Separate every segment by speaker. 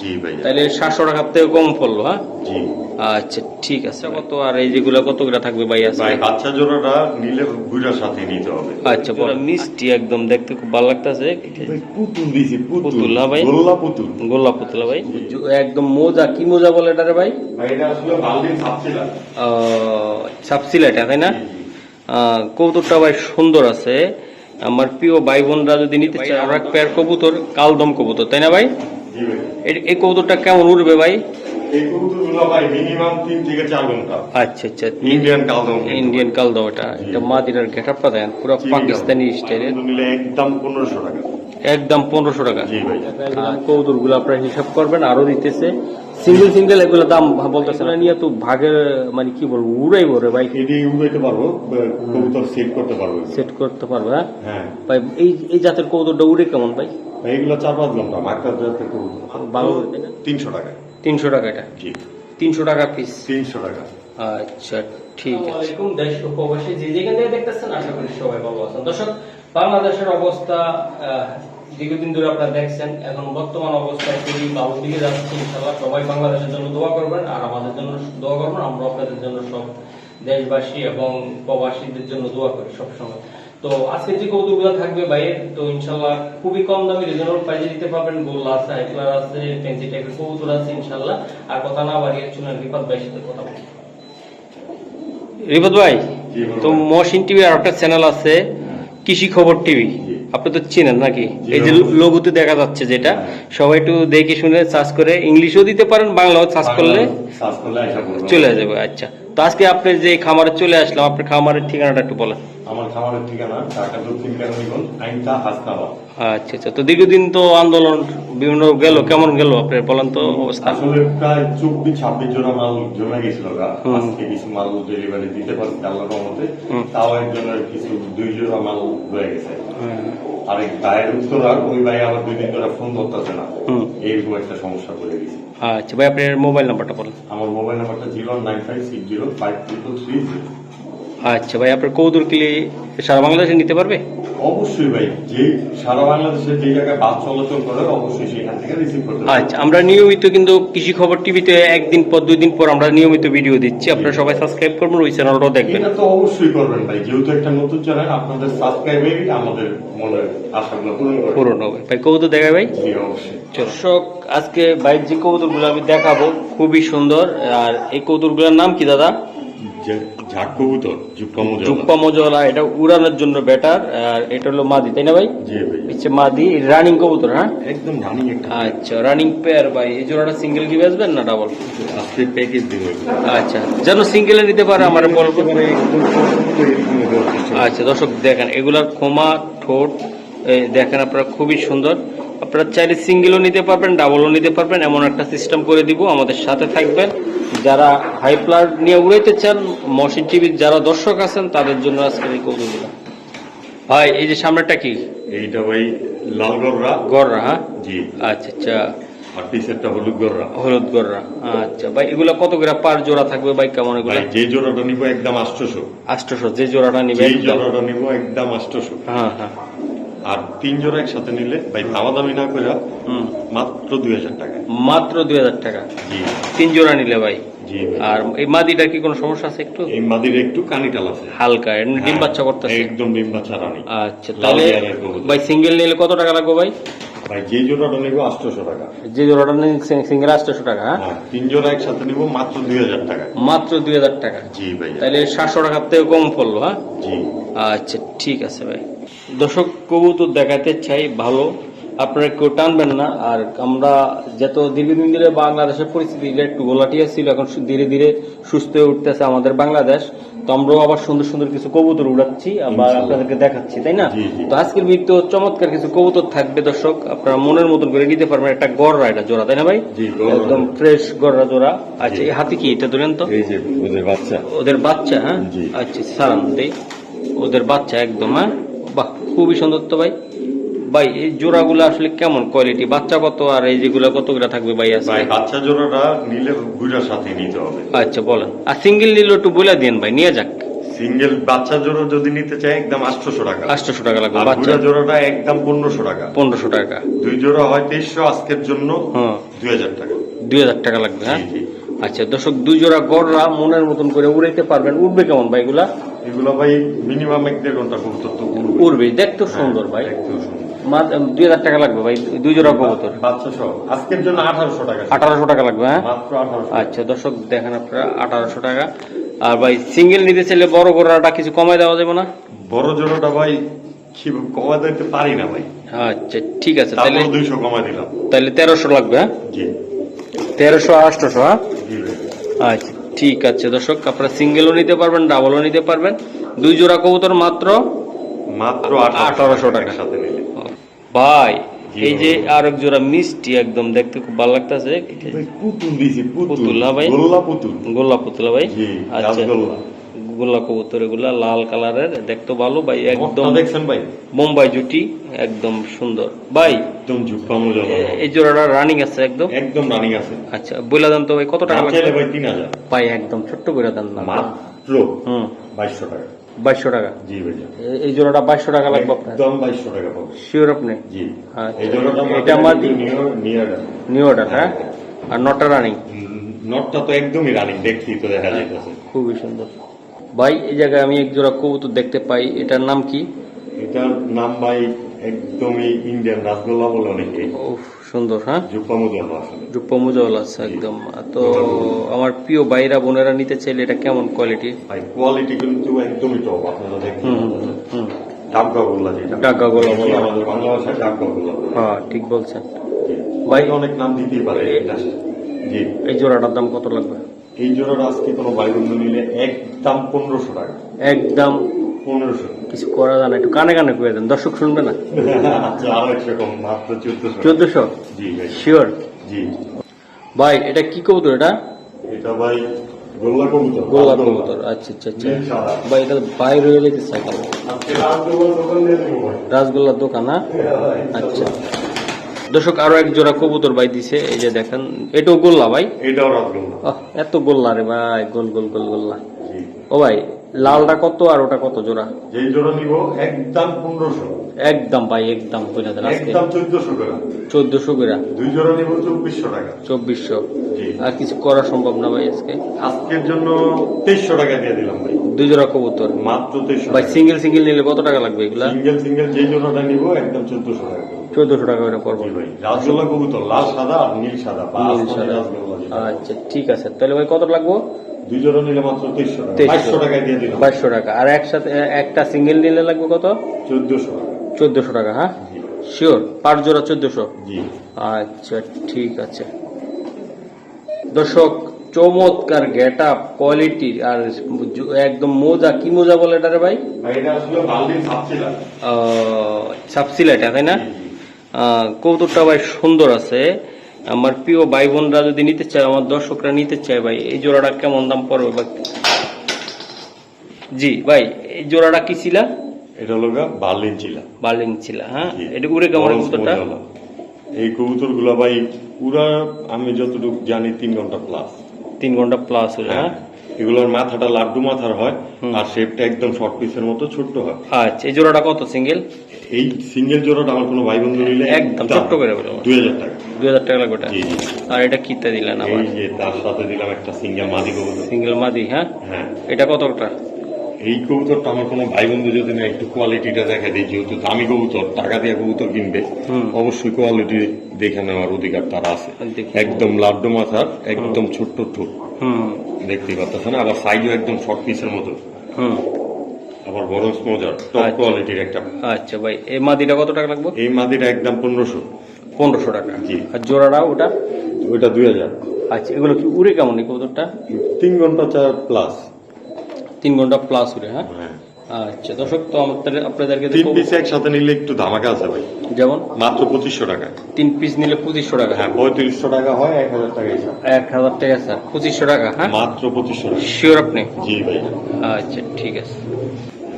Speaker 1: জি ভাই
Speaker 2: তাহলে সাতশো টাকার থেকে কম পড়ল হ্যাঁ?
Speaker 1: জি।
Speaker 2: আচ্ছা ঠিক আছে। কত আর এই যেগুলো কত করে থাকবে ভাই আছে
Speaker 1: ভাই বাচ্চা জোড়াটা নিলে গুড়ার সাথে নিতে হবে।
Speaker 2: আচ্ছা বড় মিষ্টি একদম দেখতে খুব ভালো লাগতেছে।
Speaker 1: পুতুল দিছি পুতুল।
Speaker 2: ভাই?
Speaker 1: গোল্লা পুতুল।
Speaker 2: গোল্লা পুতলা ভাই? একদম মোজা কি মোজা বলে এটারে ভাই?
Speaker 1: ভাই এটা আসলে বালদিন ছাপছিলাম
Speaker 2: সাবসিলা এটা তাই না? আহ, কবুতরটা ভাই সুন্দর আছে। আমার প্রিয় ভাই বোনরা যদি নিতে চায় আমরা পেয়ার কবুতর কালদম কবুতর তাই না ভাই? এই কবুতরটা কেমন উড়বে ভাই?
Speaker 1: এই কবুতরগুলো ভাই মিনিমাম তিন থেকে চার ঘণ্টা।
Speaker 2: আচ্ছা আচ্ছা।
Speaker 1: ইন্ডিয়ান কালদম
Speaker 2: ইন্ডিয়ান কালদম এটা এটা মাদিরার গেটআপটা দেখেন পুরো পাকিস্তানি স্টাইলের
Speaker 1: একদম পনেরোশো টাকা।
Speaker 2: একদম পনেরোশো টাকা।
Speaker 1: জি ভাই।
Speaker 2: কৌতুরগুলো আপনারা হিসাব করবেন আরও দিতেছে। সিঙ্গেল সিঙ্গেল এগুলো দাম বলতেছে না। নিয়ে তো ভাগের মানে কি বলব উড়াই বলে ভাই।
Speaker 1: এটি উড়াইতে পারব কবুতর সেট করতে পারব
Speaker 2: সেট করতে পারবে হ্যাঁ?
Speaker 1: হ্যাঁ।
Speaker 2: ভাই এই এই জাতের কৌতুরটা উড়ে কেমন ভাই?
Speaker 1: এগুলো চার পাঁচ ঘণ্টা মার্কার জাতের কবুতর
Speaker 2: ভালো।
Speaker 1: তিনশো টাকা।
Speaker 2: তিনশো টাকা এটা?
Speaker 1: জি।
Speaker 2: তিনশো টাকা পিস
Speaker 1: তিনশো টাকা।
Speaker 2: আচ্ছা ঠিক আছে। দেশ ও যে যেখান থেকে দেখতেছেন আশা করি সবাই ভালো আছেন। দর্শক বাংলাদেশের অবস্থা আহ, দীর্ঘদিন ধরে আপনারা দেখছেন এখন বর্তমান অবস্থায় খুবই ভালো দিকে যাচ্ছে ইনশাল্লাহ সবাই বাংলাদেশের জন্য দোয়া করবেন আর আমাদের জন্য দোয়া করবেন আমরা আপনাদের জন্য সব দেশবাসী এবং প্রবাসীদের জন্য দোয়া করি সবসময়। তো আজকে যে কৌতুকগুলো থাকবে বাইরের তো ইনশাল্লাহ খুবই কম দামে রিজনেবল প্রাইসে দিতে পারবেন। গোল্লা আছে হাইফ্লার আছে ফ্যান্সি টাইপের কবুতর আছে ইনশাল্লাহ। আর কথা না বাড়িয়ে চুলেন রিপাত ভাইয়ের সাথে কথা বলি রিপাত ভাই তো। মহসিন টিভি আর একটা চ্যানেল আছে কৃষি খবর টিভি আপনি তো চিনেন নাকি? এই যে। লোগোতে দেখা যাচ্ছে যেটা। সবাই একটু দেখে শুনে সার্চ করে ইংলিশও দিতে পারেন বাংলাও সার্চ করলে চলে যাবে আচ্ছা। তো আজকে আপনি যে খামারে চলে আসলাম আপনার খামারের ঠিকানাটা একটু বলেন।
Speaker 1: আমার খামারের ঠিকানা ঢাকা দক্ষিণ কেরানীগঞ্জ আইনটা হাসনাবাদ।
Speaker 2: আচ্ছা আচ্ছা। তো দীর্ঘদিন তো আন্দোলন বিভিন্ন গেল কেমন গেল আপনার বলেন তো অবস্থা?
Speaker 1: আসলে প্রায় চব্বিশ ছাব্বিশ জোড়া মাল জমে গেছিল আজকে কিছু মাল ডেলিভারি দিতে পারছি আল্লাহ রহমতে। তাও একজনের কিছু দুই জোড়া মাল রয়ে গেছে।
Speaker 2: হুম।
Speaker 1: আর এক ভাইয়ের উত্তর আর ওই ভাই আবার দুই দিন ধরে ফোন ধরতেছে না। এইরকম একটা সমস্যা গেছে।
Speaker 2: আচ্ছা ভাই আপনার মোবাইল নাম্বারটা বলেন।
Speaker 1: আমার মোবাইল নাম্বারটা zero nine five six zero five triple three zero
Speaker 2: আচ্ছা ভাই আপনার কৌদুর কিলি সারা বাংলাদেশে নিতে পারবে?
Speaker 1: অবশ্যই ভাই যে সারা বাংলাদেশে যে জায়গায় বাস চলাচল করে অবশ্যই সেখান থেকে রিসিভ করতে।
Speaker 2: আচ্ছা আমরা নিয়মিত কিন্তু কৃষি খবর টিভিতে একদিন পর দুই দিন পর আমরা নিয়মিত ভিডিও দিচ্ছি। আপনারা সবাই সাবস্ক্রাইব করবেন ওই চ্যানেলটাও দেখবেন।
Speaker 1: এটা তো অবশ্যই করবেন ভাই যেহেতু একটা নতুন চ্যানেল আপনাদের আমাদের মনের আশাগুলো পূরণ করবে।
Speaker 2: পূরণ হবে। ভাই কৌতুক দেখা ভাই?
Speaker 1: জি অবশ্যই।
Speaker 2: দর্শক আজকে বাইক যে কৌতুকগুলো আমি দেখাবো খুবই সুন্দর। আর এই কৌতুকগুলোর নাম কি দাদা?
Speaker 1: যে ঝাক কবুতর জুপ্পা
Speaker 2: মজলা এটা উড়ানোর জন্য বেটার আর এটা হলো মাদি তাই না ভাই?
Speaker 1: জি ভাই।
Speaker 2: হচ্ছে মাদি রানিং কবুতর হ্যাঁ?
Speaker 1: একদম রানিং
Speaker 2: আচ্ছা রানিং পেয়ার ভাই। এই জোড়াটা সিঙ্গেল কি বেচবেন না ডাবল
Speaker 1: আজকে প্যাকেজ দিব
Speaker 2: আচ্ছা যেন সিঙ্গেলে নিতে পারে আমার বলব। আচ্ছা দর্শক দেখেন এগুলার খোমা ঠোঁট দেখেন আপনারা খুবই সুন্দর। আপনারা চাইলে সিঙ্গেলও নিতে পারবেন ডাবলও নিতে পারবেন এমন একটা সিস্টেম করে দিব আমাদের সাথে থাকবেন। যারা হাই প্লার নিয়ে উড়াইতে চান মশিন টিভির যারা দর্শক আছেন তাদের জন্য আজকের এই কৌতুকগুলো ভাই এই যে সামনেটা কি?
Speaker 1: এইটা ভাই লাল গররা।
Speaker 2: গররা হ্যাঁ?
Speaker 1: জি।
Speaker 2: আচ্ছা আচ্ছা।
Speaker 1: আর পিসেরটা হলুদ গররা।
Speaker 2: হলুদ গররা আচ্ছা। ভাই এগুলা কত গ্রাম পার জোড়া থাকবে ভাই কেমন এগুলা?
Speaker 1: ভাই যে জোড়াটা নিব একদম আষ্টশো
Speaker 2: আষ্টশো যে জোড়াটা নিবে
Speaker 1: যেই জোড়াটা নিব একদম আষ্টশো
Speaker 2: হ্যাঁ হ্যাঁ।
Speaker 1: আর তিন জোড়া একসাথে নিলে ভাই দামাদামি না করে
Speaker 2: হুম।
Speaker 1: মাত্র দুই হাজার টাকা।
Speaker 2: মাত্র দুই হাজার টাকা?
Speaker 1: জি।
Speaker 2: তিন জোড়া নিলে ভাই?
Speaker 1: জি
Speaker 2: আর এই মাদিটার কি কোনো সমস্যা আছে একটু?
Speaker 1: এই মাদির একটু কানিটাল আছে।
Speaker 2: হালকা ডিম বাচ্চা করতেছে।
Speaker 1: একদম ডিম বাচ্চা রানী।
Speaker 2: আচ্ছা তাহলে ভাই সিঙ্গেল নিলে কত টাকা লাগবে ভাই?
Speaker 1: ভাই যে জোড়াটা নিব আটশোশো টাকা।
Speaker 2: যে জোড়াটা সিঙ্গেল আটশো টাকা হ্যাঁ?
Speaker 1: হ্যাঁ তিন জোড়া একসাথে নিব মাত্র দুই হাজার টাকা।
Speaker 2: মাত্র দুই হাজার টাকা।
Speaker 1: জি ভাই।
Speaker 2: তাহলে সাতশো টাকার থেকে কম পড়ল হ্যাঁ?
Speaker 1: জি।
Speaker 2: আচ্ছা ঠিক আছে ভাই। দর্শক কবুতর দেখাতে চাই ভালো। আপনারা কেউ টানবেন না। আর আমরা যত দীর্ঘদিন ধরে বাংলাদেশের পরিস্থিতি একটু গোলাটিয়া ছিল এখন ধীরে ধীরে সুস্থ হয়ে উঠতেছে আমাদের বাংলাদেশ। তো আমরাও আবার সুন্দর সুন্দর কিছু কবুতর উড়াচ্ছি আবার আপনাদেরকে দেখাচ্ছি তাই না। তো আজকের ভিডিও চমৎকার কিছু কবুতর থাকবে দর্শক। আপনারা মনের মতন করে নিতে পারবেন একটা গড়রা এটা জোড়া তাই না ভাই? একদম ফ্রেশ গড়রা জোড়া। আচ্ছা। এই হাতে কি? এটা ধরেন তো।
Speaker 1: ওদের বাচ্চা।
Speaker 2: ওদের বাচ্চা হ্যাঁ? আচ্ছা সারান ওদের বাচ্চা একদম হ্যাঁ? খুবই সুন্দর তো ভাই। ভাই এই জোড়াগুলো আসলে কেমন কোয়ালিটি বাচ্চা কত আর এই যেগুলো কত করে থাকবে ভাই আছে
Speaker 1: ভাই বাচ্চা জোড়াটা নিলে গুড়ার সাথে নিতে হবে।
Speaker 2: আচ্ছা বলেন। আর সিঙ্গেল নিলে একটু বলে দিন ভাই নিয়ে যাক।
Speaker 1: সিঙ্গেল বাচ্চা জোড়া যদি নিতে চাই একদম আটশোশো টাকা।
Speaker 2: আটশোশো টাকা লাগবে বাচ্চা।
Speaker 1: জোড়াটা একদম পনেরোশো টাকা।
Speaker 2: পনেরোশো টাকা।
Speaker 1: দুই জোড়া হয় তেইশশো আজকের জন্য
Speaker 2: হ্যাঁ।
Speaker 1: দুই হাজার টাকা।
Speaker 2: দুই হাজার টাকা লাগবে হ্যাঁ। আচ্ছা দর্শক দুই জোড়া গড়রা মনের মতন করে উড়াইতে পারবেন। উঠবে কেমন ভাই এগুলা?
Speaker 1: এগুলো ভাই মিনিমাম এক দেড় ঘণ্টা কবুতর তো উড়বে।
Speaker 2: দেখতে সুন্দর ভাই।
Speaker 1: একদম সুন্দর।
Speaker 2: মা- দুই হাজার টাকা লাগবে ভাই দুই জোড়া কবুতর।
Speaker 1: বাচ্চা সহ আজকের জন্য আঠারোশো টাকা।
Speaker 2: আঠারোশো টাকা লাগবে হ্যাঁ? আচ্ছা দর্শক দেখেন আপনারা আঠারোশো টাকা। আর ভাই সিঙ্গেল নিতে চাইলে বড় গড়াটা কিছু কমাই দেওয়া যাবে না?
Speaker 1: বড় জোড়াটা ভাই কমা দিতে পারি না ভাই।
Speaker 2: আচ্ছা ঠিক আছে তাহলে
Speaker 1: দুইশো কমা দিলাম।
Speaker 2: তাহলে তেরোশো লাগবে হ্যাঁ?
Speaker 1: জি।
Speaker 2: তেরোশো আটশোশো হ্যাঁ? আচ্ছা। ঠিক আছে দর্শক আপনারা সিঙ্গেলও নিতে পারবেন ডাবলও নিতে পারবেন। দুই জোড়া কবুতর মাত্র?
Speaker 1: মাত্র
Speaker 2: আঠারোশো টাকা।
Speaker 1: সাথে নিলে।
Speaker 2: ভাই এই
Speaker 1: যে
Speaker 2: যে আরেক জোড়া মিষ্টি একদম দেখতে খুব ভালো লাগতেছে।
Speaker 1: পুতুল দিছি পুতুল।
Speaker 2: ভাই?
Speaker 1: গোল্লা পুতুল।
Speaker 2: গোল্লা পুতুলা ভাই?
Speaker 1: জি
Speaker 2: আচ্ছা। গোল্লা কবুতর এগুলা লাল কালারের দেখতে ভালো ভাই একদম
Speaker 1: দেখছেন ভাই?
Speaker 2: বোম্বাই জুটি একদম সুন্দর। ভাই
Speaker 1: একদম
Speaker 2: এই জোড়াটা রানিং আছে একদম?
Speaker 1: একদম রানিং আছে।
Speaker 2: আচ্ছা বইলা দেন তো ভাই কত টাকা
Speaker 1: দাম
Speaker 2: লাগবে?
Speaker 1: ভাই তিন হাজার।
Speaker 2: ভাই একদম ছোট্ট করে দেন না।
Speaker 1: মাত্র
Speaker 2: হুম।
Speaker 1: বাইশশো টাকা।
Speaker 2: বাইশশো টাকা?
Speaker 1: জি ভাইয়া
Speaker 2: এই জোড়াটা বাইশশো টাকা লাগবে আপনার?
Speaker 1: একদম বাইশশো টাকা পাবে।
Speaker 2: শিওর আপনি?
Speaker 1: জি।
Speaker 2: আচ্ছা।
Speaker 1: এই জোড়াটা
Speaker 2: এটা?
Speaker 1: নিয়ে
Speaker 2: নিউ অর্ডার হ্যাঁ? আর নটা রানিং
Speaker 1: নটটা তো একদমই রানিং দেখছি তো দেখা যাইতেছে।
Speaker 2: খুবই সুন্দর। ভাই এই জায়গায় আমি এক জোড়া কবুতর দেখতে পাই। এটার নাম কি?
Speaker 1: এটার নাম ভাই একদমই ইন্ডিয়ান রাসগোল্লা বলে অনেকে।
Speaker 2: সুন্দর হ্যাঁ?
Speaker 1: জুপা মজা আসলে।
Speaker 2: আছে একদম। তো আমার প্রিয় ভাইরা বোনেরা নিতে চাইলে এটা কেমন কোয়ালিটি
Speaker 1: ভাই কোয়ালিটি কিন্তু একদমই টপ আপনারা দেখতে
Speaker 2: হুম হুম
Speaker 1: ডাবগা গোল্লা যেটা।
Speaker 2: ডাবগা গোল্লা বলে।
Speaker 1: আমাদের বাংলা ভাষায় ডাবগা গোল্লা
Speaker 2: হ্যাঁ ঠিক বলছেন। ভাই-
Speaker 1: ভাই অনেক নাম দিতেই পারে এটা। জি।
Speaker 2: এই জোড়াটার দাম কত লাগবে?
Speaker 1: এই জোড়ার আজকে কোনো ভাই বন্ধু নিলে একদম পনেরোশো টাকা।
Speaker 2: একদম।
Speaker 1: পনেরোশো।
Speaker 2: কিছু করা যায় না একটু কানে কানে করে দেন দর্শক শুনবে না?
Speaker 1: আচ্ছা আড়াইশো কম মাত্র চোদ্দশো।
Speaker 2: চোদ্দশো?
Speaker 1: জি ভাই।
Speaker 2: শিওর
Speaker 1: জি।
Speaker 2: ভাই এটা কি কবুতর এটা?
Speaker 1: এটা ভাই গোল্লা কবুতর
Speaker 2: গোলা কবুতর আচ্ছা আচ্ছা আচ্ছা। ভাই এটা বাইরে যেতে চাই
Speaker 1: রাজগোল্লার দোকান
Speaker 2: দোকান হ্যাঁ আচ্ছা। দর্শক আরও এক জোড়া কবুতর ভাই দিছে এই যে দেখেন এটাও গোল্লা ভাই?
Speaker 1: এটাও রাজগোল্লা
Speaker 2: এত গোল্লা রে ভাই গোল গোল গোল গোল্লা। ও ভাই লালটা কত আর ওটা কত জোড়া?
Speaker 1: যেই জোড়া নিব একদম পনেরোশো।
Speaker 2: একদম ভাই একদম কইলা দেন আজকে।
Speaker 1: একদম চোদ্দশো করে।
Speaker 2: চোদ্দশো করে।
Speaker 1: দুই জোড়া নিব চব্বিশশো টাকা।
Speaker 2: চব্বিশশো।
Speaker 1: জি।
Speaker 2: আর কিছু করা সম্ভব না ভাই আজকে?
Speaker 1: আজকের জন্য তেইশশো টাকা দিয়ে দিলাম ভাই।
Speaker 2: দুই জোড়া কবুতর?
Speaker 1: মাত্র তেইশশো
Speaker 2: ভাই সিঙ্গেল সিঙ্গেল নিলে কত টাকা লাগবে এগুলা?
Speaker 1: সিঙ্গেল সিঙ্গেল যেই জোড়াটা নিব একদম চোদ্দশো টাকা
Speaker 2: চোদ্দশো টাকা করে পড়ব।
Speaker 1: রাজগোল্লা কবুতর লাল সাদা আর নীল সাদা।
Speaker 2: নীল সাদা। আচ্ছা ঠিক আছে। তাহলে ভাই কত লাগবো?
Speaker 1: দুই জোড়া নিলে মাত্র তেইশশো টাকা। বাইশশো টাকায় দিয়ে দিলাম।
Speaker 2: বাইশশো টাকা। আর একসাথে একটা সিঙ্গেল নিলে লাগবে কত?
Speaker 1: চোদ্দশো টাকা।
Speaker 2: চোদ্দশো টাকা হ্যাঁ? শিওর পাঁচ জোড়া চোদ্দশো? আচ্ছা ঠিক আছে। দর্শক চমৎকার গেট আপ কোয়ালিটি আর একদম মোজা কি মোজা বলে ভাই?
Speaker 1: ভাই এটা ছাপছিলাম
Speaker 2: সাবসিলা এটা তাই না? কৌতুকটা ভাই সুন্দর আছে। আমার প্রিয় ভাই বোনরা যদি নিতে চায় আমার দর্শকরা নিতে চায় ভাই এই জোড়াটা কেমন দাম পড়বে ভাই? জি ভাই এই জোড়াটা কি ছিল
Speaker 1: এটা হলো বার্লিন চিলা।
Speaker 2: বার্লিং ছিল হ্যাঁ? এটা উড়ে কেমন কবুতরটা?
Speaker 1: এই কবুতরগুলা ভাই পুরা আমি যতটুকু জানি তিন ঘণ্টা প্লাস
Speaker 2: তিন ঘণ্টা প্লাস হলো হ্যাঁ।
Speaker 1: এগুলোর মাথাটা লাড্ডু মাথার হয় আর শেপটা একদম শর্ট পিসের মতো ছোট্ট হয়।
Speaker 2: আচ্ছা এই জোড়াটা কত সিঙ্গেল?
Speaker 1: এই সিঙ্গেল জোড়াটা আমার কোনো ভাই বন্ধু নিলে
Speaker 2: একদম ছোট্ট করে বলো।
Speaker 1: দুই হাজার টাকা।
Speaker 2: দুই হাজার টাকা লাগবে ওটা? আর এটা কিতে দিলেন আবার?
Speaker 1: যে তার সাথে দিলাম একটা সিঙ্গেল মাদি কবুতর।
Speaker 2: সিঙ্গেল মাদি হ্যাঁ?
Speaker 1: হ্যাঁ।
Speaker 2: এটা কতটা
Speaker 1: এই কবুতরটা আমার কোনো ভাই বন্ধু যদি না একটু কোয়ালিটিটা দেখা দিই যেহেতু দামি কবুতর টাকা দিয়ে কবুতর কিনবে অবশ্যই কোয়ালিটি দেখে নেওয়ার অধিকার তার আছে। একদম লাড্ডু মাথার একদম ছোট্ট ঠোঁট।
Speaker 2: হুম।
Speaker 1: দেখতে পাচ্ছেন আবার সাইজও একদম শর্ট পিসের মতো।
Speaker 2: হুম।
Speaker 1: আবার বরঞ্চ মজার টপ
Speaker 2: আচ্ছা।
Speaker 1: কোয়ালিটির একটা।
Speaker 2: আচ্ছা ভাই এই মাদিটা কত টাকা লাগবে?
Speaker 1: এই মাদিটা একদম পনেরোশো।
Speaker 2: পনেরোশো টাকা।
Speaker 1: জি।
Speaker 2: আর জোড়াটা ওটা?
Speaker 1: ওইটা দুই হাজার।
Speaker 2: আচ্ছা এগুলো কি উড়ে কেমন এই কবুতরটা?
Speaker 1: তিন ঘণ্টা চার প্লাস
Speaker 2: তিন ঘণ্টা প্লাস উড়ে হ্যাঁ?
Speaker 1: হ্যাঁ।
Speaker 2: আচ্ছা দর্শক তো আমাদের আপনাদেরকে
Speaker 1: তিন পিস একসাথে নিলে একটু ধামাকা আছে ভাই।
Speaker 2: যেমন?
Speaker 1: মাত্র পঁচিশশো টাকা।
Speaker 2: তিন পিস নিলে পঁচিশশো টাকা।
Speaker 1: হ্যাঁ পঁয়ত্রিশশো টাকা হয় এক হাজার টাকা
Speaker 2: এক হাজার টাকা স্যার পঁচিশশো টাকা হ্যাঁ?
Speaker 1: মাত্র পঁচিশশো টাকা।
Speaker 2: শিওর আপনি?
Speaker 1: জি ভাই।
Speaker 2: আচ্ছা ঠিক আছে।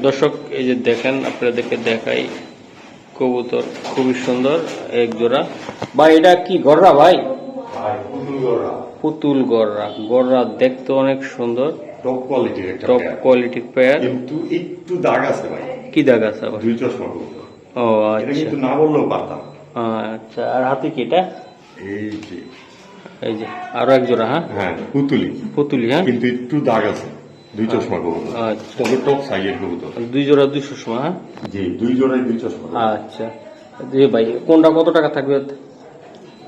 Speaker 2: দর্শক এই যে দেখেন আপনাদেরকে দেখাই। কবুতর খুবই সুন্দর এক জোড়া। ভাই এটা কি গররা ভাই?
Speaker 1: ভাই পুতুল গড়া।
Speaker 2: পুতুল গররা। গররা দেখতে অনেক সুন্দর।
Speaker 1: টপ কোয়ালিটির একটা
Speaker 2: টপ
Speaker 1: পেয়ার
Speaker 2: কোয়ালিটির পেয়ার
Speaker 1: কিন্তু একটু দাগ আছে ভাই।
Speaker 2: কি দাগ আছে আবার?
Speaker 1: দুই চশমা
Speaker 2: ও আচ্ছা।
Speaker 1: কিন্তু না বললেও পারতাম।
Speaker 2: আচ্ছা আর হাতে কি এটা?
Speaker 1: এই যে।
Speaker 2: এই যে আরও এক জোড়া হ্যাঁ?
Speaker 1: হ্যাঁ পুতুলি।
Speaker 2: পুতুলি হ্যাঁ?
Speaker 1: কিন্তু একটু দাগ আছে। দুই চশমা কবুতর
Speaker 2: আচ্ছা।
Speaker 1: তবে টপ সাইজের কবুতর
Speaker 2: দুই জোড়া দুইশো সময় হ্যাঁ?
Speaker 1: জি দুই জোড়াই দুই চশমা
Speaker 2: আচ্ছা। জি ভাই কোনটা কত টাকা থাকবে?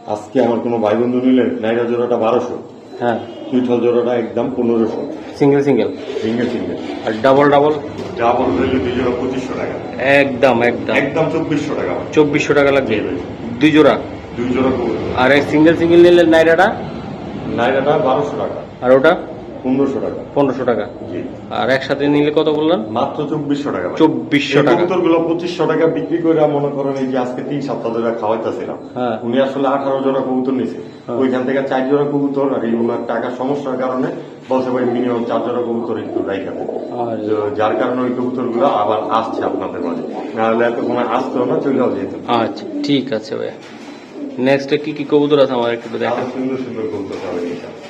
Speaker 1: আজকে আমার কোনো ভাই বন্ধু নিলেন নাইরা জোড়াটা বারোশো।
Speaker 2: হ্যাঁ।
Speaker 1: সুইটল জোড়াটা একদম পনেরোশো।
Speaker 2: Single single?
Speaker 1: Single single.
Speaker 2: আর ডাবল ডাবল?
Speaker 1: যা বলতে হলে দুই জোড়া পঁচিশশো টাকা।
Speaker 2: একদম একদম।
Speaker 1: একদম চব্বিশশো টাকা
Speaker 2: চব্বিশশো টাকা লাগবে। দুই জোড়া?
Speaker 1: দুই জোড়া
Speaker 2: আর এক সিঙ্গেল সিঙ্গেল নিলে নাইরাটা?
Speaker 1: নাইরাটা বারোশো টাকা।
Speaker 2: আর ওটা?
Speaker 1: পনেরোশো টাকা।
Speaker 2: পনেরোশো টাকা। আর একসাথে নিলে কত বললেন?
Speaker 1: মাত্র চব্বিশশো টাকা
Speaker 2: চব্বিশশো টাকা।
Speaker 1: কবুতরগুলো পঁচিশশো টাকা বিক্রি করে মনে করেন এই যে আজকে তিন সপ্তাহ ধরে খাওয়াইতেছিলাম।
Speaker 2: হ্যাঁ।
Speaker 1: উনি আসলে আঠারো জোড়া কবুতর নিছে।
Speaker 2: হ্যাঁ।
Speaker 1: ওইখান থেকে চার জোড়া কবুতর আর এই ওনার টাকার সমস্যার কারণে বলছে ভাই মিনিমাম চার জোড়া কবুতর একটু রাইখা দেন।
Speaker 2: আর
Speaker 1: তো যার কারণে ওই কবুতরগুলো আবার আসছে আপনাদের মাঝে। নাহলে এত সময় আসতেও না চলেও যেত
Speaker 2: আচ্ছা ঠিক আছে ভাই নেক্সট কি কি কবুতর আছে আমার একটু দেখা
Speaker 1: সুন্দর সুন্দর কবুতর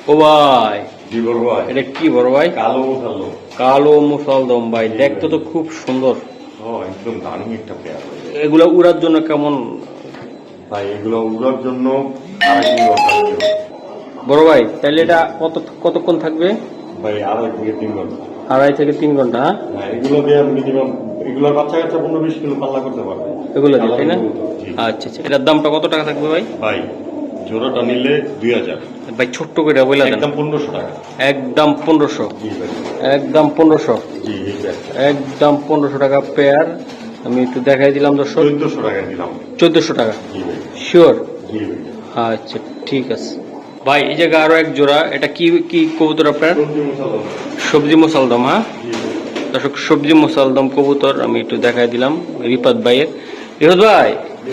Speaker 2: ও ভাই।
Speaker 1: জি ভাই?
Speaker 2: এটা কি বড় ভাই?
Speaker 1: কালো উঠালো
Speaker 2: কালো মুসলদম ভাই দেখতে তো খুব সুন্দর।
Speaker 1: ও একদম দারুণ একটা পেয়ার
Speaker 2: এগুলা উড়ার জন্য কেমন?
Speaker 1: ভাই এগুলো উড়ার জন্য।
Speaker 2: বড় ভাই তাহলে এটা কত কতক্ষণ থাকবে?
Speaker 1: ভাই আড়াই থেকে তিন ঘণ্টা।
Speaker 2: আড়াই থেকে তিন ঘণ্টা হ্যাঁ?
Speaker 1: হ্যাঁ, এগুলো দিয়ে মিনিমাম এগুলোর বাচ্চা কাচ্চা পনেরো বিশ কিলো পাল্লা করতে পারবে।
Speaker 2: এগুলো দিয়ে তাই না? আচ্ছা আচ্ছা এটার দামটা কত টাকা থাকবে ভাই?
Speaker 1: ভাই জোড়াটা নিলে দুই হাজার।
Speaker 2: ভাই ছোট্ট করে বলে
Speaker 1: একদম পনেরোশো টাকা।
Speaker 2: একদম পনেরোশো। একদম পনেরোশো। একদম পনেরোশো টাকা পেয়ার আমি একটু দেখাই দিলাম দর্শক।
Speaker 1: চোদ্দশো টাকা দিলাম।
Speaker 2: চোদ্দশো টাকা। শিওর আচ্ছা ঠিক আছে। ভাই এই জায়গায় আরও এক জোড়া। এটা কি কি কবুতর আপনার?
Speaker 1: সবজি মশলা
Speaker 2: সবজি হ্যাঁ? দর্শক সবজি মুসালদম কবুতর আমি একটু দেখাই দিলাম রিপাত ভাইয়ের। রিপাত ভাই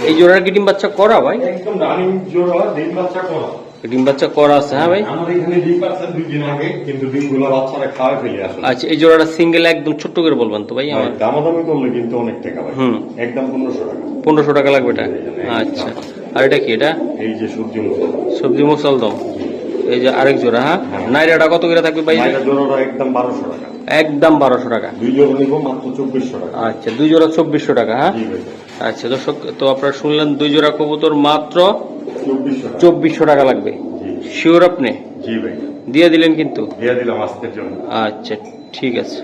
Speaker 2: এই জোড়ার কি ডিম বাচ্চা করা ভাই?
Speaker 1: একদম রানিং জোড়া ডিম বাচ্চা করা।
Speaker 2: ডিম বাচ্চা করা আছে হ্যাঁ ভাই?
Speaker 1: আমার এখানে ডিম পাচ্ছেন দুই দিন আগে কিন্তু ডিমগুলো বাচ্চারা খাওয়া ফেলে আসলে।
Speaker 2: আচ্ছা এই জোড়াটা সিঙ্গেল একদম ছোট্ট করে বলবেন তো ভাই আমার?
Speaker 1: দামাদামি করলে কিন্তু অনেক টাকা ভাই
Speaker 2: হুম।
Speaker 1: একদম পনেরোশো টাকা।
Speaker 2: পনেরোশো টাকা লাগবে এটা? আচ্ছা। আর এটা কি এটা?
Speaker 1: এই যে সবজি মশলা।
Speaker 2: সবজি মুসালদম এই যে আরেক জোড়া হ্যাঁ? নাইরাটা কত করে থাকবে ভাই?
Speaker 1: জোড়াটা একদম বারোশো টাকা।
Speaker 2: একদম বারোশো টাকা।
Speaker 1: দুই জোড়া নিবো মাত্র চব্বিশশো টাকা।
Speaker 2: আচ্ছা দুই জোড়া চব্বিশশো টাকা হ্যাঁ? আচ্ছা দর্শক তো আপনারা শুনলেন দুই জোড়া কবুতর মাত্র
Speaker 1: চব্বিশশো টাকা
Speaker 2: লাগবে। শিওর আপনি?
Speaker 1: জি ভাই।
Speaker 2: দিয়ে দিলেন কিন্তু?
Speaker 1: দিয়ে দিলাম আজকের জন্য।
Speaker 2: আচ্ছা ঠিক আছে।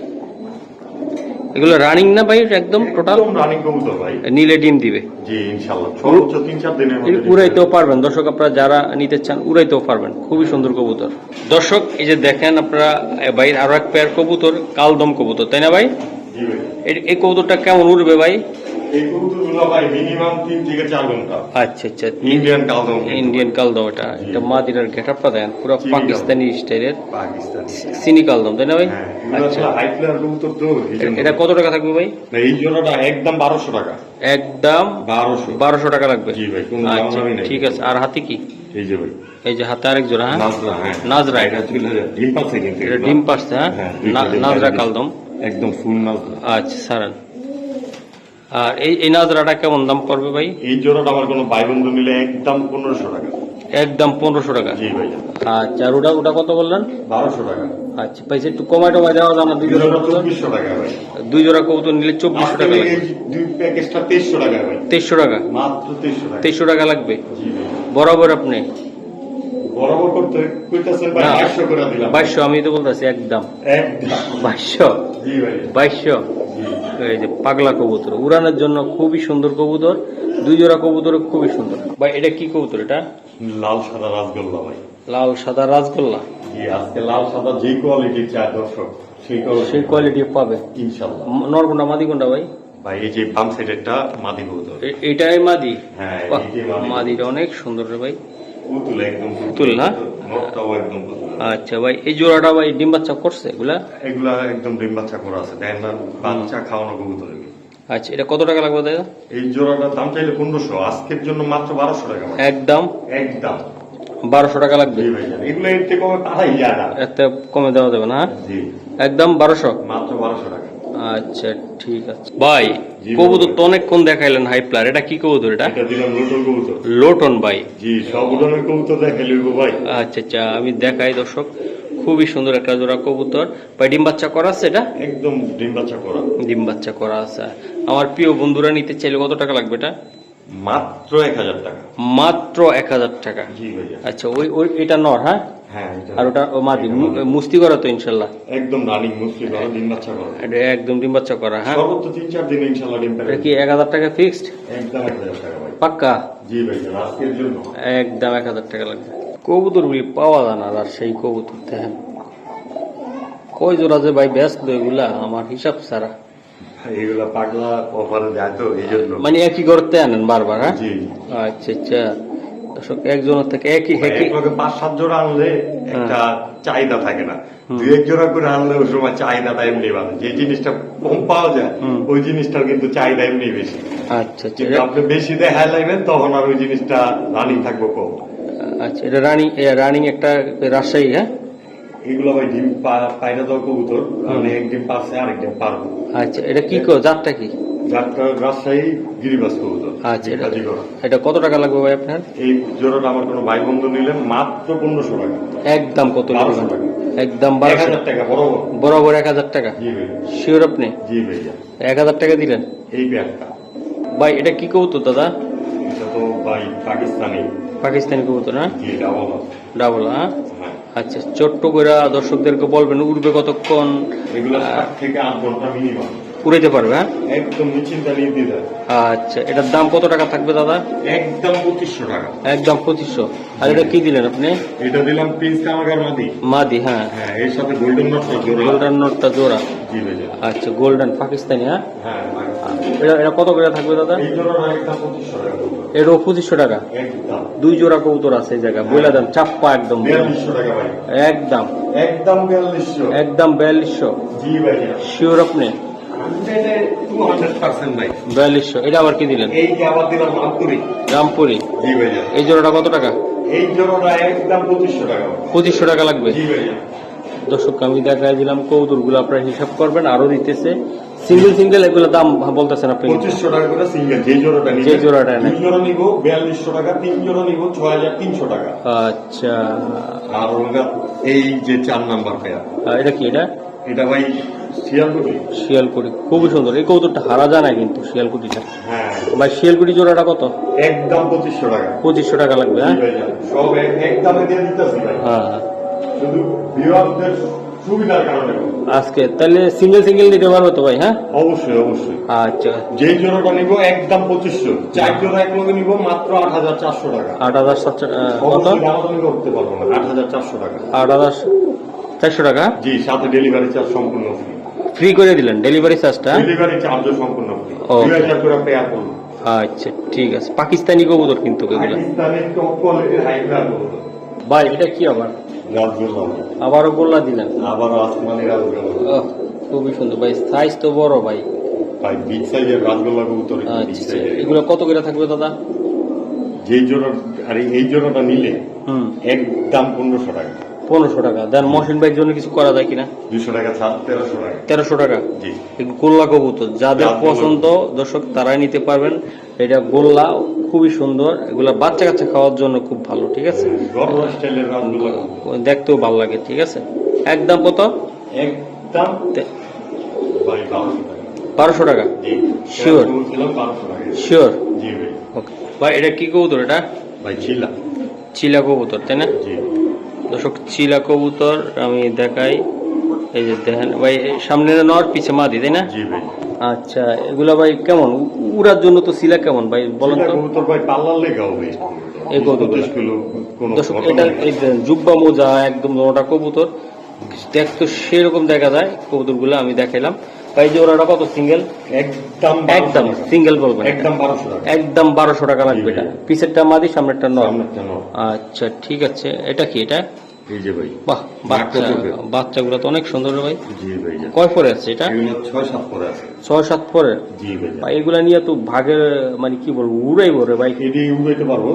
Speaker 2: এগুলো রানিং না ভাই একদম টোটাল
Speaker 1: রানিং কবুতর ভাই।
Speaker 2: নীলে ডিম দিবে।
Speaker 1: জি ইনশাল্লাহ। সর্বোচ্চ তিন চার দিনের মধ্যে
Speaker 2: উড়াইতেও পারবেন। দর্শক আপনারা যারা নিতে চান উড়াইতেও পারবেন। খুবই সুন্দর কবুতর। দর্শক এই যে দেখেন আপনারা ভাই আরও এক পেয়ার কবুতর কালদম কবুতর তাই না ভাই?
Speaker 1: জি ভাই।
Speaker 2: এই কবুতরটা কেমন উড়বে ভাই?
Speaker 1: এই কবুতরগুলো ভাই মিনিমাম তিন থেকে চার ঘণ্টা।
Speaker 2: আচ্ছা আচ্ছা।
Speaker 1: ইন্ডিয়ান কালদম
Speaker 2: ইন্ডিয়ান কালদম এটা এটা মাদিরার গেটআপটা দেখেন পুরো পাকিস্তানি স্টাইলের
Speaker 1: পাকিস্তান।
Speaker 2: কালদম তাই না ভাই?
Speaker 1: হ্যাঁ
Speaker 2: আচ্ছা।
Speaker 1: এই
Speaker 2: এটা কত টাকা থাকবে ভাই?
Speaker 1: এই জোড়াটা একদম বারোশো টাকা।
Speaker 2: একদম
Speaker 1: বারোশো।
Speaker 2: বারোশো টাকা লাগবে।
Speaker 1: জি ভাই,
Speaker 2: আচ্ছা ঠিক আছে আর হাতে কি?
Speaker 1: এই যে ভাই।
Speaker 2: এই যে হাতে আরেক জোড়া হ্যাঁ?
Speaker 1: নাজরা হ্যাঁ। এটা ডিম পাচ্ছে।
Speaker 2: ডিম হ্যাঁ?
Speaker 1: হ্যাঁ,
Speaker 2: নাজরা কালদম
Speaker 1: একদম ফুল নাজরা।
Speaker 2: আচ্ছা সারান। আর এই এই নাজরাটা কেমন দাম পড়বে ভাই?
Speaker 1: এই জোড়াটা আমার কোনো ভাই বন্ধু নিলে একদম পনেরোশো টাকা।
Speaker 2: একদম পনেরোশো টাকা।
Speaker 1: জি ভাই।
Speaker 2: আচ্ছা আর ওটা ওটা কত বললেন?
Speaker 1: বারোশো টাকা।
Speaker 2: আচ্ছা পয়সা একটু কমায় টমায় দেওয়া যায় না দুই জোড়া
Speaker 1: চব্বিশশো টাকা ভাই।
Speaker 2: দুই জোড়া কবুতর নিলে চব্বিশশো টাকা
Speaker 1: দুই প্যাকেজটা তেইশশো টাকা ভাই।
Speaker 2: তেইশশো টাকা?
Speaker 1: মাত্র তেইশশো টাকা।
Speaker 2: তেইশশো টাকা লাগবে? বরাবর আপনি?
Speaker 1: বরাবর করতে কইতাছেন ভাই বাইশশো করে দিলাম।
Speaker 2: বাইশশো আমি তো বলতেছি একদম।
Speaker 1: একদম।
Speaker 2: বাইশশো?
Speaker 1: জি ভাই।
Speaker 2: বাইশশো? এই যে পাগলা কবুতর। উড়ানোর জন্য খুবই সুন্দর কবুতর দুই জোড়া কবুতর খুবই সুন্দর। ভাই এটা কি কবুতর এটা?
Speaker 1: লাল সাদা রাসগোল্লা ভাই।
Speaker 2: লাল সাদা রাজগোল্লা
Speaker 1: আজকে লাল সাদা যে কোয়ালিটির চায় দর্শক সেই কোয়ালিটি
Speaker 2: পাবে।
Speaker 1: ইনশাল্লাহ
Speaker 2: নরগুন্ডা মাদি কোনটা ভাই?
Speaker 1: ভাই এই যে বাম সাইডেরটা মাদি কবুতর।
Speaker 2: এটাই মাদি?
Speaker 1: হ্যাঁ,
Speaker 2: মাদিটা অনেক সুন্দর রে ভাই।
Speaker 1: পুতুল একদম
Speaker 2: পুতুল। না?
Speaker 1: নটটাও একদম পুতুল।
Speaker 2: আচ্ছা ভাই এই জোড়াটা ভাই ডিম বাচ্চা করছে এগুলা?
Speaker 1: এগুলা একদম ডিম বাচ্চা করা আছে। দেন বাচ্চা খাওয়ানো কবুতর
Speaker 2: আচ্ছা এটা কত টাকা লাগবে দাদা?
Speaker 1: এই জোড়াটার দাম চাইলে পনেরোশো আজকের জন্য মাত্র বারোশো টাকা
Speaker 2: একদম?
Speaker 1: একদম।
Speaker 2: বারোশো টাকা লাগবে?
Speaker 1: জি এগুলো এর থেকে কমে পাঠাই যায় না
Speaker 2: এতে কমে দেওয়া যাবে না একদম বারোশো?
Speaker 1: মাত্র বারোশো টাকা।
Speaker 2: আচ্ছা ঠিক আছে। ভাই কবুতর তো অনেকক্ষণ দেখাইলেন হাইপ্লার এটা কি কবুতর এটা?
Speaker 1: দিলাম কবুতর।
Speaker 2: লোটন ভাই।
Speaker 1: জি সব উড়ানের কবুতর দেখে ভাই।
Speaker 2: আচ্ছা আচ্ছা আমি দেখাই দর্শক। খুবই সুন্দর একটা জোড়া কবুতর। ভাই ডিম বাচ্চা করা আছে এটা?
Speaker 1: একদম ডিম বাচ্চা করা।
Speaker 2: ডিম বাচ্চা করা আছে। আমার প্রিয় বন্ধুরা নিতে চাইলে কত টাকা লাগবে এটা?
Speaker 1: মাত্র এক হাজার টাকা।
Speaker 2: মাত্র এক হাজার টাকা।
Speaker 1: জি ভাইয়া
Speaker 2: আচ্ছা ওই ওই এটা নর হ্যাঁ?
Speaker 1: হ্যাঁ
Speaker 2: আর ওটা ও মাদি মুস্তি করা তো ইনশাল্লাহ।
Speaker 1: একদম রানিং মুসলি করা ডিম বাচ্চা করা।
Speaker 2: এটা একদম ডিম বাচ্চা করা হ্যাঁ?
Speaker 1: সর্বোচ্চ তিন চার দিনে ইনশাল্লাহ ডিম পাবে
Speaker 2: কি এক হাজার টাকা ফিক্সড
Speaker 1: একদম এক হাজার টাকা ভাই।
Speaker 2: পাক্কা?
Speaker 1: জি ভাইয়া আজকের জন্য।
Speaker 2: একদম এক হাজার টাকা লাগবে। কবুতরগুলি পাওয়া যায় না আর সেই কবুতর দেখেন। কয় জোড়া যে ভাই ব্যস্ত এগুলা আমার হিসাব ছাড়া।
Speaker 1: এগুলা পাগলা অফারে যায় তো এই জন্য
Speaker 2: মানে একই করতে আনেন বারবার হ্যাঁ?
Speaker 1: জি।
Speaker 2: আচ্ছা আচ্ছা। দর্শক একজনের থেকে একই একই
Speaker 1: পাঁচ সাত জোড়া আনলে একটা চাহিদা থাকে না। দুই এক জোড়া করে আনলে ওই সময় চাহিদাটা এমনি বাড়ে। যে জিনিসটা কম পাওয়া যায় ওই জিনিসটার কিন্তু চাহিদা এমনি বেশি।
Speaker 2: আচ্ছা আচ্ছা।
Speaker 1: কিন্তু আপনি বেশি লাগবেন তখন আর ওই জিনিসটা রানিং থাকব কম।
Speaker 2: আচ্ছা এটা রানিং রানিং একটা রাজশাহী হ্যাঁ?
Speaker 1: এগুলো ভাই ডিম পায়রা দেওয়া কবুতর মানে এক ডিম পারছে আরেক ডিম পারব।
Speaker 2: আচ্ছা এটা কি কো জাতটা কি?
Speaker 1: যাত্রা রাজশাহী গিরিবাস কবুতর
Speaker 2: আচ্ছা এটা এটা কত টাকা লাগবে ভাই আপনার?
Speaker 1: এই জোড়াটা আমার কোনো ভাই বন্ধু নিলেন মাত্র পনেরোশো টাকা।
Speaker 2: একদম কত
Speaker 1: বারোশো টাকা।
Speaker 2: একদম বারোশো।
Speaker 1: টাকা বরাবর
Speaker 2: বরাবর এক হাজার টাকা? শিওর আপনি?
Speaker 1: জি ভাইয়া।
Speaker 2: এক হাজার টাকা দিলেন?
Speaker 1: এই ব্যাগটা।
Speaker 2: ভাই এটা কি কবুতর দাদা?
Speaker 1: এটা তো ভাই পাকিস্তানি।
Speaker 2: পাকিস্তানি কবুতর হ্যাঁ?
Speaker 1: জি ডাবল।
Speaker 2: ডাবল হ্যাঁ?
Speaker 1: হ্যাঁ।
Speaker 2: আচ্ছা ছোট্ট করে দর্শকদেরকে বলবেন উড়বে কতক্ষণ? উড়াইতে পারবে হ্যাঁ?
Speaker 1: একদম নিশ্চিন্তা
Speaker 2: আচ্ছা এটার দাম কত টাকা থাকবে দাদা?
Speaker 1: একদম পঁচিশশো টাকা।
Speaker 2: একদম পঁচিশশো। আর এটা কি দিলেন আপনি?
Speaker 1: এটা দিলাম প্রিন্স কামাগার মাদি।
Speaker 2: মাদি হ্যাঁ।
Speaker 1: হ্যাঁ এর সাথে গোল্ডেন নটটা জোড়া।
Speaker 2: গোল্ডেন নোটটা জোড়া।
Speaker 1: জি
Speaker 2: আচ্ছা গোল্ডেন পাকিস্তানি হ্যাঁ?
Speaker 1: হ্যাঁ
Speaker 2: এটা এটা কত করে থাকবে দাদা?
Speaker 1: এই জোড়াটা একদম পঁচিশশো টাকা।
Speaker 2: এটাও পঁচিশশো টাকা।
Speaker 1: একদম।
Speaker 2: দুই জোড়া কবুতর আছে এই জায়গায় বইলা দেন চাপ্পা একদম।
Speaker 1: বিয়াল্লিশশো টাকা ভাই।
Speaker 2: একদম।
Speaker 1: একদম বিয়াল্লিশশো।
Speaker 2: একদম বিয়াল্লিশশো।
Speaker 1: জি
Speaker 2: শিওর আপনি?
Speaker 1: ভাই।
Speaker 2: বিয়াল্লিশশো। এটা আবার কি দিলেন?
Speaker 1: এই যে আবার দিলাম মামপুরি
Speaker 2: রামপুরি।
Speaker 1: জি
Speaker 2: এই জোড়াটা কত টাকা?
Speaker 1: এই জোড়াটা একদম পঁচিশশো টাকা।
Speaker 2: পঁচিশশো টাকা লাগবে।
Speaker 1: জি
Speaker 2: দর্শক আমি দেখাই দিলাম কৌতুরগুলো আপনারা হিসাব করবেন আরও দিতেছে। সিঙ্গেল সিঙ্গেল এগুলো দাম বলতেছেন আপনি
Speaker 1: পঁচিশশো টাকা করে সিঙ্গেল যে জোড়াটা নিবে
Speaker 2: যে জোড়াটা।
Speaker 1: দুই জোড়া নিবো বিয়াল্লিশশো টাকা তিন জোড়া নিবো ছয় হাজার তিনশো টাকা।
Speaker 2: আচ্ছা।
Speaker 1: আর ওটা এই যে চার নাম্বার পেয়ার।
Speaker 2: এটা কি এটা?
Speaker 1: এটা ভাই শিয়ালকুটি।
Speaker 2: শিয়ালকুড়ি খুবই সুন্দর। এই কৌতুরটা হারা যায় না কিন্তু শিয়ালকুটিটা।
Speaker 1: হ্যাঁ।
Speaker 2: ভাই শিয়ালকুটি জোড়াটা কত?
Speaker 1: একদম পঁচিশশো টাকা।
Speaker 2: পঁচিশশো টাকা লাগবে হ্যাঁ?
Speaker 1: সব এক- এক দামে দিয়ে দিতেছি ভাই।
Speaker 2: হ্যাঁ।
Speaker 1: শুধু ভিউয়ারদের সুবিধার কারণে।
Speaker 2: আজকে। তাহলে সিঙ্গেল সিঙ্গেল নিতে পারব তো ভাই হ্যাঁ?
Speaker 1: অবশ্যই অবশ্যই।
Speaker 2: আচ্ছা।
Speaker 1: জোড়াটা নিবো একদম পঁচিশশো। চার জোড়া এক লগে নিবো মাত্র আট হাজার চারশো টাকা।
Speaker 2: আট হাজার সাতশো আহ, কত?
Speaker 1: দামাদামি করতে পারব না। আট হাজার চারশো টাকা।
Speaker 2: আট হাজার চারশো টাকা?
Speaker 1: জি সাথে ডেলিভারি চার্জ সম্পূর্ণ ফ্রি
Speaker 2: ফ্রি করে দিলেন ডেলিভারি চার্জটা
Speaker 1: ডেলিভারি চার্জও সম্পূর্ণ ফ্রি দুই হাজার করে পেয়ার
Speaker 2: আচ্ছা ঠিক আছে। পাকিস্তানি কবুতর কিন্তু ভাই এটা কি আবার? আবারও গোল্লা দিলেন?
Speaker 1: আবারও আসমানি
Speaker 2: খুবই সুন্দর। ভাই সাইজ তো বড় ভাই।
Speaker 1: ভাই বিগ সাইজের রাজগোল্লা কবুতর বিগ
Speaker 2: আচ্ছা এগুলো কত করে থাকবে দাদা?
Speaker 1: যেই জোড়া আর এই জোড়াটা নিলে
Speaker 2: এক
Speaker 1: দাম পনেরোশো টাকা।
Speaker 2: পনেরোশো টাকা। দেন মহসিন ভাইয়ের জন্য কিছু করা যায় কিনা?
Speaker 1: দুশো টাকা ছাড় তেরোশো টাকা।
Speaker 2: তেরোশো টাকা?
Speaker 1: জি।
Speaker 2: গোল্লা কবুতর। যাদের পছন্দ দর্শক তারাই নিতে পারবেন। এটা গোল্লা খুবই সুন্দর। এগুলা বাচ্চা কাচ্চা খাওয়ার জন্য খুব ভালো ঠিক আছে। দেখতেও ভালো লাগে ঠিক আছে? একদম কত?
Speaker 1: একদম বারোশো টাকা।
Speaker 2: শিওর
Speaker 1: ভাই।
Speaker 2: ওকে ভাই এটা কি কবুতর এটা?
Speaker 1: ভাই ছিলাম
Speaker 2: চিলা কবুতর তাই না? দর্শক চিলা কবুতর আমি দেখাই। এই যে দেখেন ভাই সামনে নর পিছে মাদি তাই না? আচ্ছা এগুলা ভাই কেমন? উড়ার জন্য তো চিলা কেমন ভাই বলেন তো।
Speaker 1: কবুতর ভাই পাল্লার লেগে হবে
Speaker 2: এই কবুতরগুলো। দর্শক এটা এই জুব্বা মোজা একদম ওটা কবুতর দেখতো সেরকম দেখা যায় কবুতরগুলো আমি দেখাইলাম। কত? সিঙ্গেল
Speaker 1: একদম
Speaker 2: একদম সিঙ্গেল বলবেন।
Speaker 1: একদম বারোশো টাকা।
Speaker 2: একদম বারোশো টাকা লাগবে এটা। মাদি সামনেরটা নর।
Speaker 1: সামনেরটা নর।
Speaker 2: আচ্ছা ঠিক আছে। এটা কি এটা?
Speaker 1: এই যে ভাই
Speaker 2: বাহ বাচ্চা বাচ্চাগুলো তো অনেক সুন্দর ভাই।
Speaker 1: জি ভাই
Speaker 2: কয় পরে আছে এটা?
Speaker 1: ছয় সাত করে আছে।
Speaker 2: ছয় সাত পরে?
Speaker 1: জি ভাই
Speaker 2: ভাই এগুলা নিয়ে তো ভাগের মানে কি বলব উড়াই রে ভাই।
Speaker 1: এটি উড়াইতে পারব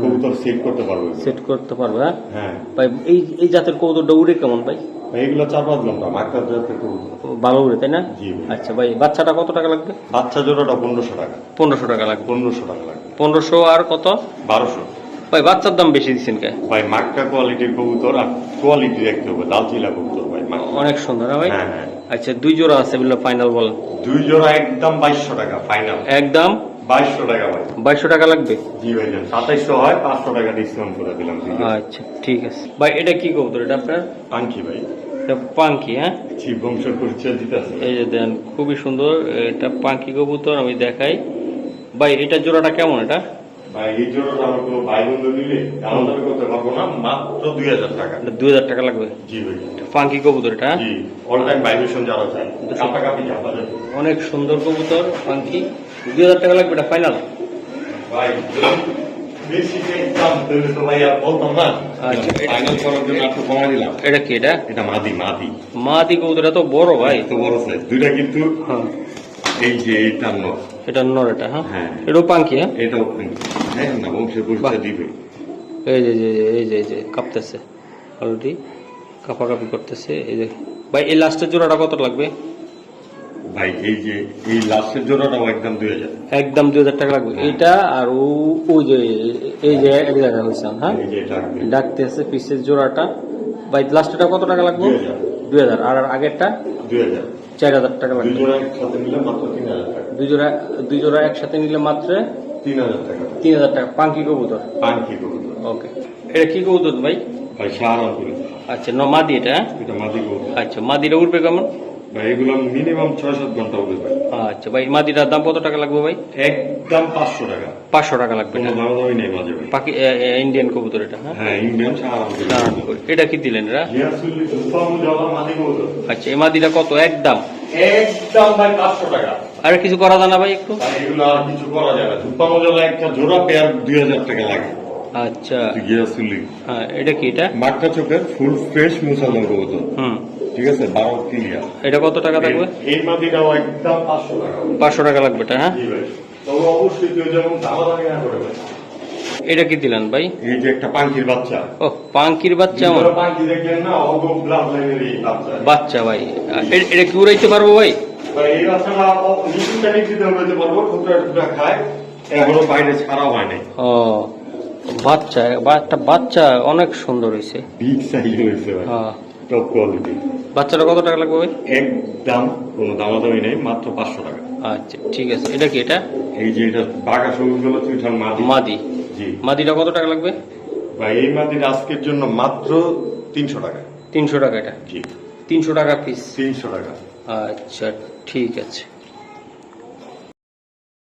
Speaker 1: কবুতর সেট করতে পারব
Speaker 2: সেট করতে পারবে হ্যাঁ?
Speaker 1: হ্যাঁ।
Speaker 2: ভাই এই এই জাতের কবুতরটা উড়ে কেমন ভাই,
Speaker 1: এগুলো চার পাঁচ ঘণ্টা জাতের
Speaker 2: ভালো উড়ে তাই না? আচ্ছা ভাই বাচ্চাটা কত টাকা লাগবে?
Speaker 1: বাচ্চা জোড়াটা পনেরোশো টাকা।
Speaker 2: পনেরোশো টাকা লাগবে।
Speaker 1: পনেরোশো টাকা লাগবে।
Speaker 2: পনেরোশো আর কত?
Speaker 1: বারোশো।
Speaker 2: ভাই বাচ্চার দাম বেশি দিচ্ছেন কে?
Speaker 1: ভাই মাক্কা কোয়ালিটির কবুতর আর কোয়ালিটি দেখতে হবে লালচিলা কবুতর ভাই
Speaker 2: অনেক সুন্দর হ্যাঁ ভাই?
Speaker 1: হ্যাঁ হ্যাঁ।
Speaker 2: আচ্ছা দুই জোড়া আছে বলল ফাইনাল বলেন।
Speaker 1: দুই জোড়া একদম বাইশশো টাকা ফাইনাল
Speaker 2: একদম?
Speaker 1: বাইশশো টাকা ভাই।
Speaker 2: বাইশশো টাকা লাগবে?
Speaker 1: জি ভাই সাতাইশশো হয় পাঁচশো টাকা ডিসকাউন্ট করে দিলাম
Speaker 2: আচ্ছা ঠিক আছে। ভাই এটা কি কবুতর এটা আপনার?
Speaker 1: পাঙ্কি ভাই।
Speaker 2: এটা পাঙ্কি হ্যাঁ?
Speaker 1: জি বংশ পরিচয় দিতে আছে।
Speaker 2: এই যে দেন খুবই সুন্দর এটা পাঙ্কি কবুতর আমি দেখাই। ভাই এটা জোড়াটা কেমন এটা?
Speaker 1: ভাই এই জোড়াটা আমার কোনো ভাই বন্ধু নিলে আমাদের করতে পারব না মাত্র দুই হাজার টাকা।
Speaker 2: দুই হাজার টাকা লাগবে?
Speaker 1: জি ভাই।
Speaker 2: পাঙ্কি কবুতর এটা হ্যাঁ?
Speaker 1: জি অল টাইম ভাইব্রেশন যারা চায় কাপাকাপি চাপা যাবে
Speaker 2: অনেক সুন্দর কবুতর পাঙ্কি। দুই হাজার টাকা লাগবে এটা ফাইনাল আচ্ছা। এটা কি এটা?
Speaker 1: এটা মাদি মাদি।
Speaker 2: মাদি কবুতর এত বড় ভাই।
Speaker 1: তো বড় সাইজ দুইটা কিন্তু
Speaker 2: হ্যাঁ।
Speaker 1: এই যে
Speaker 2: এটা নর। এটা হ্যাঁ?
Speaker 1: হ্যাঁ।
Speaker 2: এটাও পাঙ্কি হ্যাঁ?
Speaker 1: এটাও হ্যাঁ না বংশের পরিচয় দিবে।
Speaker 2: এই যে যে যে- এই যে এই যে কাঁপতেছে। অলরেডি কাপাকাপি করতেছে এই যে। ভাই এই লাস্টের জোড়াটা কত লাগবে?
Speaker 1: ভাই এই যে এই লাস্টের জোড়াটাও একদম দুই হাজার।
Speaker 2: একদম দুই হাজার টাকা লাগবে। এটা আর ও- ওই যে এই যে এক জায়গায় হয়েছে হ্যাঁ? পিসের জোড়াটা। ভাই কত টাকা লাগবে?
Speaker 1: দুই হাজার।
Speaker 2: আর আগেরটা?
Speaker 1: দুই হাজার।
Speaker 2: চার হাজার টাকা লাগবে।
Speaker 1: জোড়া একসাথে
Speaker 2: দুই জোড়া দুই জোড়া নিলে মাত্র
Speaker 1: তিন হাজার টাকা।
Speaker 2: তিন হাজার টাকা। পাঙ্কি কবুতর? ওকে। এটা কি কবুতর ভাই?
Speaker 1: ভাই সাহারানপুরে
Speaker 2: আচ্ছা ন মাদি এটা হ্যাঁ?
Speaker 1: এটা মাদি করব
Speaker 2: আচ্ছা মাদিটা উঠবে কেমন?
Speaker 1: ভাই এগুলো মিনিমাম ছয় সাত ঘণ্টা হবে ভাই
Speaker 2: আচ্ছা ভাই মাদিটার দাম কত টাকা লাগবে ভাই?
Speaker 1: একদম পাঁচশো টাকা।
Speaker 2: পাঁচশো টাকা লাগবে
Speaker 1: কোনো দাম দামই নেই মাঝে ভাই
Speaker 2: পাকি এ- এ- ইন্ডিয়ান কবুতর এটা হ্যাঁ?
Speaker 1: হ্যাঁ ইন্ডিয়ান
Speaker 2: এটা কি দিলেন এরা
Speaker 1: গিয়াসুল্লি সুপামু জলা মাদি করব
Speaker 2: আচ্ছা এই মাদিটা কত? একদম
Speaker 1: একদম ভাই পাঁচশো টাকা।
Speaker 2: আর কিছু করা জানা ভাই একটু?
Speaker 1: এগুলো আর কিছু করা যায় না। সুপামু জলা একটা জোড়া পেয়ার দুই হাজার টাকা লাগে।
Speaker 2: আচ্ছা। হ্যাঁ এটা কি এটা?
Speaker 1: মাঠটা চোখের ফুল ফ্রেশ মুসলমান কবুতর।
Speaker 2: হুম।
Speaker 1: ঠিক আছে বারো ক্লিয়ার
Speaker 2: এটা কত টাকা থাকবে?
Speaker 1: এই মাদিটাও একদম পাঁচশো টাকা।
Speaker 2: পাঁচশো টাকা লাগবে এটা হ্যাঁ?
Speaker 1: তবে অবশ্যই কেউ যেমন দামাদামি না করে
Speaker 2: এটা কি দিলেন ভাই?
Speaker 1: এই যে একটা পাঙ্কির বাচ্চা।
Speaker 2: ও পাঙ্কির বাচ্চা আমার।
Speaker 1: পাঙ্কি দেখলেন না অগ ব্লাড লাইনের এই বাচ্চা।
Speaker 2: বাচ্চা ভাই। এটা কি উড়াইতে পারব ভাই?
Speaker 1: ভাই এই বাচ্চাটা নিচুটা নিচুতে উড়াতে পারব টুকরা টুকরা খায়। এখনও বাইরে ছাড়া হয় নাই।
Speaker 2: ও বাচ্চা বা একটা বাচ্চা অনেক সুন্দর হয়েছে
Speaker 1: বিগ সাইজ হয়েছে ভাই।
Speaker 2: হ্যাঁ
Speaker 1: টপ কোয়ালিটি
Speaker 2: বাচ্চাটা কত টাকা লাগবে ভাই?
Speaker 1: একদম কোনো দামাদামি নেই মাত্র পাঁচশো টাকা।
Speaker 2: আচ্ছা ঠিক আছে। এটা কি এটা?
Speaker 1: এই যে এটা বাঘা সবুজ হলো তুইঠার মাদি।
Speaker 2: মাদি।
Speaker 1: জি।
Speaker 2: মাদিটা কত টাকা লাগবে?
Speaker 1: ভাই এই মাদির আজকের জন্য মাত্র তিনশো টাকা।
Speaker 2: তিনশো টাকা এটা?
Speaker 1: জি।
Speaker 2: তিনশো টাকা পিস
Speaker 1: তিনশো টাকা।
Speaker 2: আচ্ছা ঠিক আছে।